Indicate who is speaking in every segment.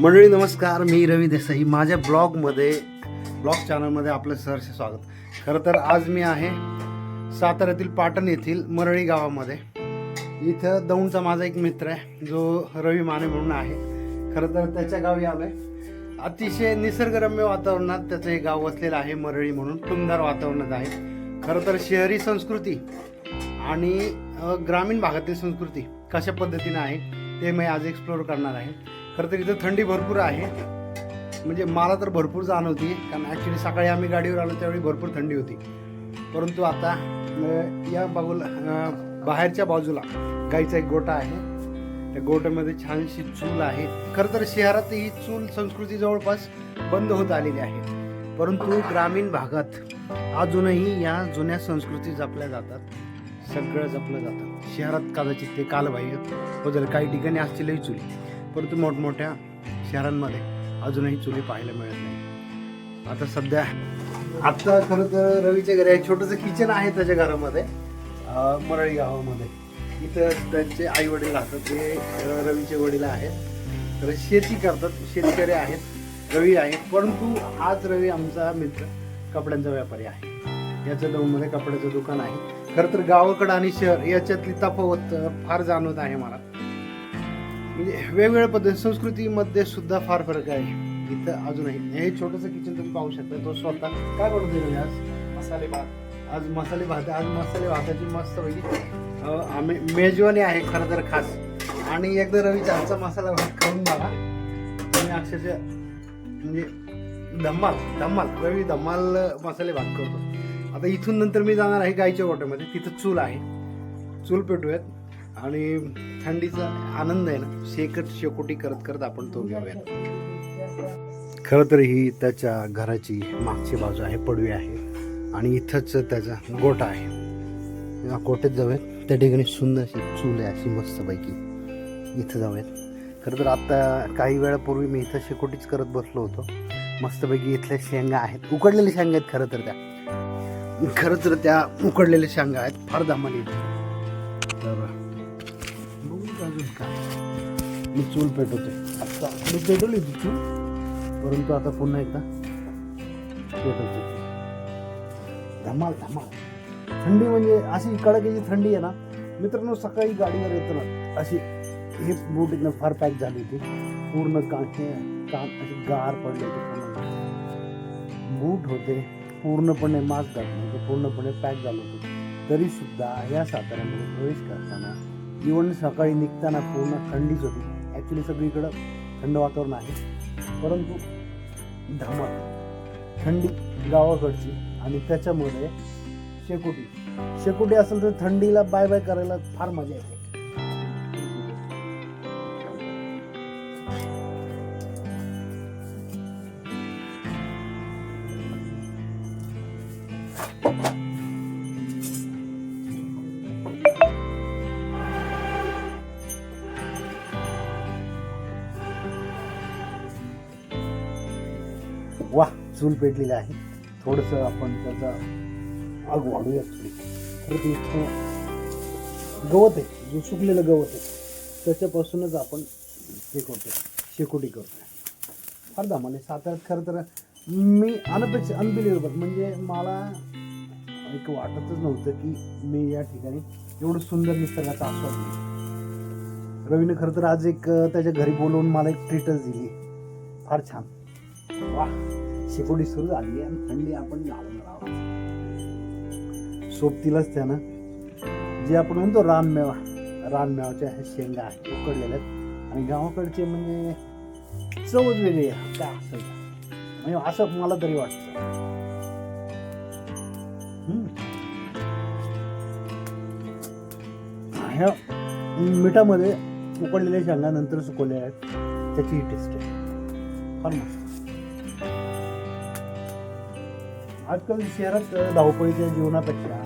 Speaker 1: मंडळी नमस्कार. मी रवी देसाई. माझ्या ब्लॉगमध्ये ब्लॉग चॅनलमध्ये आपलं सहर्ष स्वागत. खरं तर आज मी आहे साताऱ्यातील पाटण येथील मरळी गावामध्ये. इथं दौंडचा माझा एक मित्र आहे जो रवी माने म्हणून आहे. खरं तर त्याच्या गावी आलो आहे अतिशय निसर्गरम्य वातावरणात त्याचं हे गाव वसलेलं आहे मरळी म्हणून. सुंदर वातावरणात आहे. खरं तर शहरी संस्कृती आणि ग्रामीण भागातील संस्कृती कशा पद्धतीनं आहे ते मी आज एक्सप्लोअर करणार आहे. खरं तर इथं थंडी भरपूर आहे. म्हणजे मला तर भरपूर जाणवती कारण ॲक्च्युली सकाळी आम्ही गाडीवर आलो त्यावेळी भरपूर थंडी होती. परंतु आता या बाजूला बाहेरच्या बाजूला गाईचा एक गोटा आहे. त्या गोट्यामध्ये छानशी चूल आहे. खरं तर शहरात ही चूल संस्कृती जवळपास बंद होत आलेली आहे. परंतु ग्रामीण भागात अजूनही या जुन्या संस्कृती जपल्या जातात. सगळं जपलं जातं. शहरात कदाचित ते कालबाह्य बदल काही ठिकाणी असतीलही चुली. परंतु मोठमोठ्या शहरांमध्ये अजूनही चुली पाहायला मिळत नाही. आता सध्या आत्ता खरं तर रवीच्या घरी एक छोटंसं किचन आहे त्याच्या घरामध्ये मरळी गावामध्ये. इथं त्यांचे आई वडील राहतात ते रवीचे वडील आहेत. तर शेती करतात शेतकरी आहेत रवी आहेत. परंतु आज रवी आमचा मित्र कपड्यांचा व्यापारी आहे. याच्या दोनमध्ये कपड्याचं दुकान आहे. खरं तर गावाकडं आणि शहर याच्यातली तफावत फार जाणवत आहे मला. म्हणजे वेगवेगळ्या पद्धती संस्कृतीमध्ये सुद्धा फार फरक आहे. इथं अजूनही. हे छोटंसं किचन तुम्ही पाहू शकता. तो स्वतः काय बनवतो आज?
Speaker 2: मसाले भात.
Speaker 1: आज मसाले भात. आज मसाले भाताची मस्त पैकी आम्ही मेजवानी आहे खरं तर खास. आणि एकदा रवीचा हातचा मसाला भात खाऊन बघा. तुम्ही अक्षरशः म्हणजे धम्माल धम्माल. रवी धम्माल मसाले भात करतो. आता इथून नंतर मी जाणार आहे गाईच्या गोट्यामध्ये तिथं चूल आहे. चूल पेटूयात. आणि थंडीचा आनंद आहे ना शेकट शेकोटी करत करत आपण तो घेऊयात खरं तर ही त्याच्या घराची मागची बाजू आहे पडवी आहे आणि इथंच त्याचा गोठा आहे. या गोट्यात जाऊयात. त्या ठिकाणी सुंदर अशी चूल आहे अशी मस्तपैकी इथं जाऊयात. खरं तर आता काही वेळापूर्वी मी इथं शेकोटीच करत बसलो होतो. मस्तपैकी इथल्या शेंगा आहेत. उकडलेल्या शेंगा आहेत खरं तर त्या. खरं तर त्या उकडलेल्या शेंगा आहेत. फार दामाने काय मी चूल पेटवते आता आपली पेटवली होती चूल परंतु आता पुन्हा एकदा पेटवते धमाल धमाल. थंडी म्हणजे अशी कडाक्याची थंडी आहे ना मित्रांनो सकाळी गाडीवर येताना अशी हे बूट एकदम फार पॅक झाली होती. पूर्ण कांटे कान असे गार पडले होते पूर्ण. बूट होते पूर्णपणे मास्क घातले होते पूर्णपणे पॅक झालं होतं. तरीसुद्धा या साताऱ्यामध्ये प्रवेश करताना इवन सकाळी निघताना पूर्ण थंडीच होती. ॲक्च्युली सगळीकडं थंड वातावरण आहे. परंतु धमाल थंडी गावाकडची आणि त्याच्यामुळे शेकोटी. शेकोटी असेल तर थंडीला बाय बाय करायला फार मजा येते. वा चूल पेटलेली आहे. थोडंसं आपण त्याचा आग वाढूया थोडी. तर ते इथं गवत आहे जो सुकलेलं गवत आहे त्याच्यापासूनच आपण हे करतो शेकोटी करतो फार दामाने साताऱ्यात खरं तर मी अनपेक्षित अनबिलिव्हेबल म्हणजे मला एक वाटतच नव्हतं की मी या ठिकाणी एवढं सुंदर निसर्गाचा आस्वाद घेईन रवीने खरं तर आज एक त्याच्या घरी बोलवून मला एक ट्रीटच दिली. फार छान. वा. शेकोटी सुरू झाली आणि थंडी आपण लावणार आहोत. सोबतीलाच त्यानं जे आपण म्हणतो रानमेवा रानमेवाच्या ह्या शेंगा आहेत उकडलेल्या आहेत. आणि गावाकडचे म्हणजे चवच वेगळी आहे. काय असं म्हणजे असं मला तरी वाटतं. ह्या मिठामध्ये उकडलेल्या शेंगा नंतर सुकवलेल्या आहेत. त्याची ही टेस्ट आहे. फार मस्त. आजकाल शहरात धावपळीच्या जीवनापेक्षा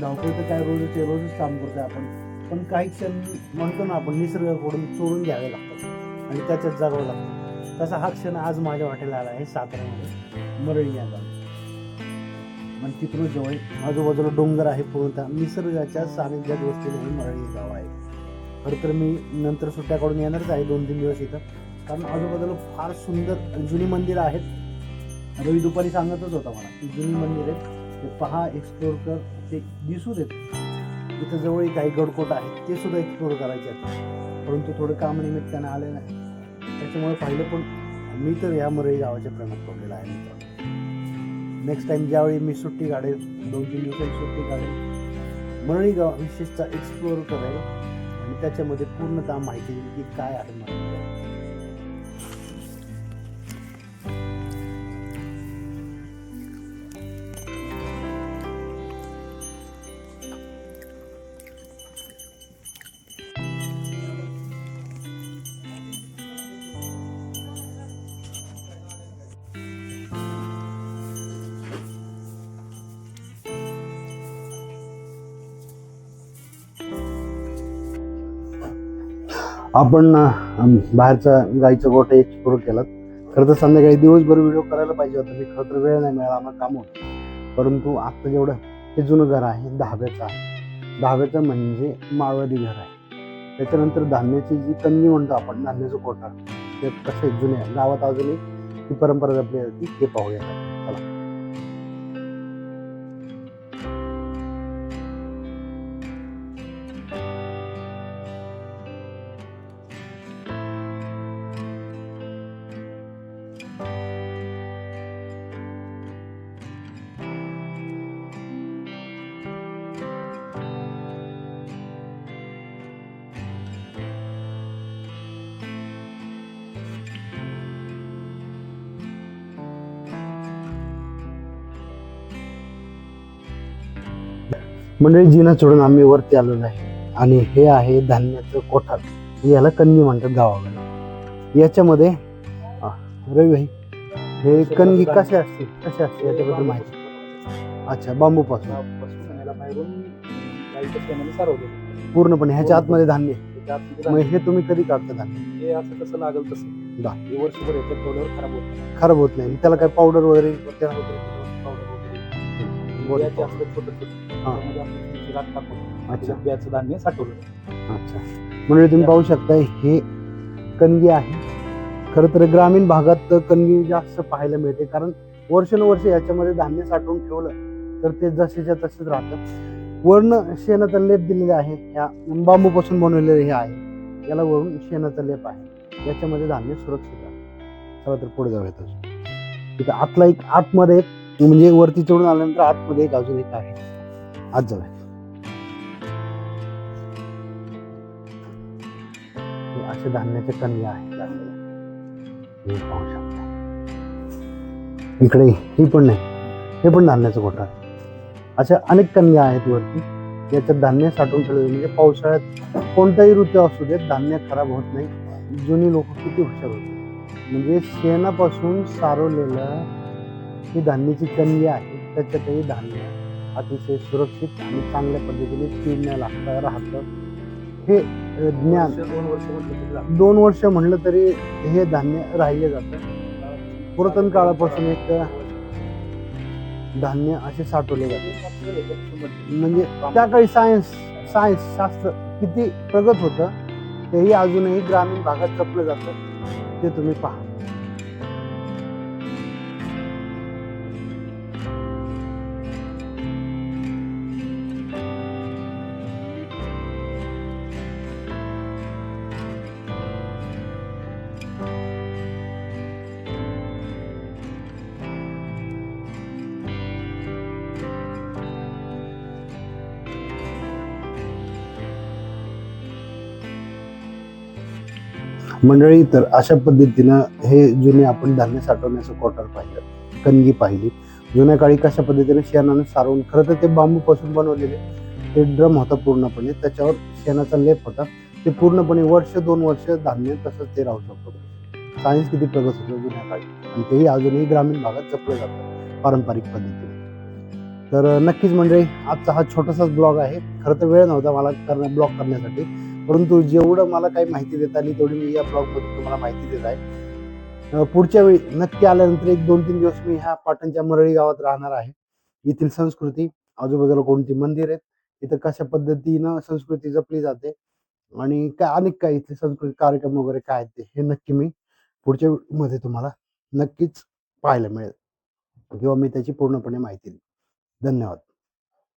Speaker 1: धावपळीचं काय रोज ते रोजच काम करतोय आपण. पण काही क्षण म्हणतो ना आपण निसर्गाकडून चोरून घ्यावे लागतात आणि त्याच्यात जगावं लागतं. तसा हा क्षण आज माझ्या वाटेला आला आहे साताऱ्यामध्ये. मरळी या गावी मग तिथून जवळ आजूबाजूला डोंगर आहे पूर्णतः निसर्गाच्या सानिध्यात वसलेलं हे मरळी गाव आहे. खरं तर मी नंतर सुट्ट्याकडून येणारच आहे दोन तीन दिवस इथं. कारण आजूबाजूला फार सुंदर जुनी मंदिरं आहेत. रवी दुपारी सांगतच होता मला की जुनी मंदिर आहेत ते पहा एक्सप्लोर कर ते दिसू देत इथं जवळ काही गडकोट आहेत ते सुद्धा एक्सप्लोर करायचे आहेत. परंतु थोडं कामनिमित्तानं आले नाही. त्याच्यामुळे पाहिलं पण मी तर या मरळी गावाच्या प्रेमात पडलेला आहे मित्रांनो नेक्स्ट टाईम ज्यावेळी मी सुट्टी काढेल दोन तीन दिवसाची सुट्टी काढेल मरळी गाव विशेषतः एक्सप्लोअर करेल आणि त्याच्यामध्ये पूर्णतः माहिती देईल की काय आहे मरळी आपण अं, बाहेरचा गाईचा गोठा एक्सप्लोर केलात खरं तर संध्याकाळी दिवसभर व्हिडिओ करायला पाहिजे होता. मी खरं तर वेळ नाही मिळाला आम्हाला काम होतं. परंतु आत्ता जेवढं हे जुनं घर आहे दहाव्याचं आहे. दहाव्याचं म्हणजे माळवादी घर आहे. त्याच्यानंतर धान्याची जी कन्नी म्हणतो आपण धान्याचं कोठार ते कसे जुने गावात अजूनही ही परंपरा जपली जाते ते पाहूया. मंडळी जिना चढून आम्ही वरती आलेलो आहे. आणि हे आहे धान्याचं कोठार. याला कन्नी म्हणतात गावाकडे. याच्यामध्ये रवी भाई हे कणगी कसे असते कसे असते याच्याबद्दल माहिती. अच्छा बांबू पासून. पूर्णपणे ह्याच्या आतमध्ये धान्य. मग हे तुम्ही कधी काढता धान्य?
Speaker 2: हे असं कसं लागल तसं. हे वर्षभर खराब होत नाही.
Speaker 1: खराब होत नाही. त्याला काय पावडर वगैरे?
Speaker 2: पावडर वगैरे
Speaker 1: हा.
Speaker 2: आपण राख टाकून
Speaker 1: अच्छा.
Speaker 2: बियाचं धान्य साठवलं.
Speaker 1: अच्छा. म्हणजे तुम्ही पाहू शकता हे कणगी आहे. खरं तर ग्रामीण भागात कणगी जास्त पाहायला मिळते. कारण वर्षानुवर्ष याच्यामध्ये धान्य साठवून ठेवलं तर ते जसेच्या तसेच राहतं. वर्ण शेणाचा लेप दिलेला आहे. ह्या बांबूपासून बनवलेले हे आहे. याला वरून शेणाचा लेप आहे. याच्यामध्ये धान्य सुरक्षित आहे. चला तर पुढे जाऊयात अजून. तिथं आतला एक आतमध्ये एक म्हणजे वरती चढून आल्यानंतर आतमध्ये एक अजून एक आहे. आज जाऊया. असे धान्याचे कन्या आहेत हे पाहू शकता. इकडे ही पण नाही हे पण धान्याचं गोठा आहे. अशा अनेक कन्या आहेत वरती याच्यात धान्य साठवून ठेवलेलं म्हणजे पावसाळ्यात कोणताही ऋतू असू देत धान्य खराब होत नाही. जुनी लोक किती हुशार होते. म्हणजे शेणापासून सारवलेलं ही धान्याची कन्या आहे त्याच्यातही धान्य अतिशय सुरक्षित आणि चांगल्या पद्धतीने कीड लागतं राहतं. हे ज्ञान
Speaker 2: वर्ष म्हटलं.
Speaker 1: दोन वर्ष म्हणलं तरी हे धान्य राहिले जातं. पुरातन काळापासून एक धान्य असे साठवले जाते. म्हणजे त्या काळी सायन्स सायन्स शास्त्र किती प्रगत होतं तेही अजूनही ग्रामीण भागात जपलं जातं. ते तुम्ही पहा. मंडळी तर अशा पद्धतीनं हे जुने आपण धान्य साठवण्याचं क्वार्टर पाहिलं कणगी पाहिली. जुन्या काळी कशा पद्धतीने शेणानं सारवून खरं तर ते बांबूपासून बनवलेले ते ड्रम होता पूर्णपणे त्याच्यावर शेणाचा लेप होता. ते पूर्णपणे वर्ष दोन वर्ष धान्य तसंच ते राहू शकतो. सायन्स किती प्रगत होतं जुन्या काळी. आणि तेही अजूनही ग्रामीण भागात जपलं जातं पारंपरिक पद्धतीने. तर नक्कीच मंडळी आजचा हा छोटासाच ब्लॉग आहे. खरं तर वेळ नव्हता मला करणं ब्लॉग करण्यासाठी. परंतु जेवढं मला काही माहिती देता आली तेवढी मी या ब्लॉगमध्ये तुम्हाला माहिती देत आहे. पुढच्या वेळी नक्की आल्यानंतर एक दोन तीन दिवस मी ह्या पाटणच्या मरळी गावात राहणार आहे. येथील संस्कृती आजूबाजूला कोणती मंदिर आहेत इथं कशा पद्धतीनं संस्कृती जपली जाते आणि काय अनेक काही इथले सांस्कृतिक कार्यक्रम वगैरे काय आहेत ते हे नक्की मी पुढच्या मध्ये तुम्हाला नक्कीच पाहायला मिळेल. किंवा मी त्याची पूर्णपणे माहिती देईल धन्यवाद.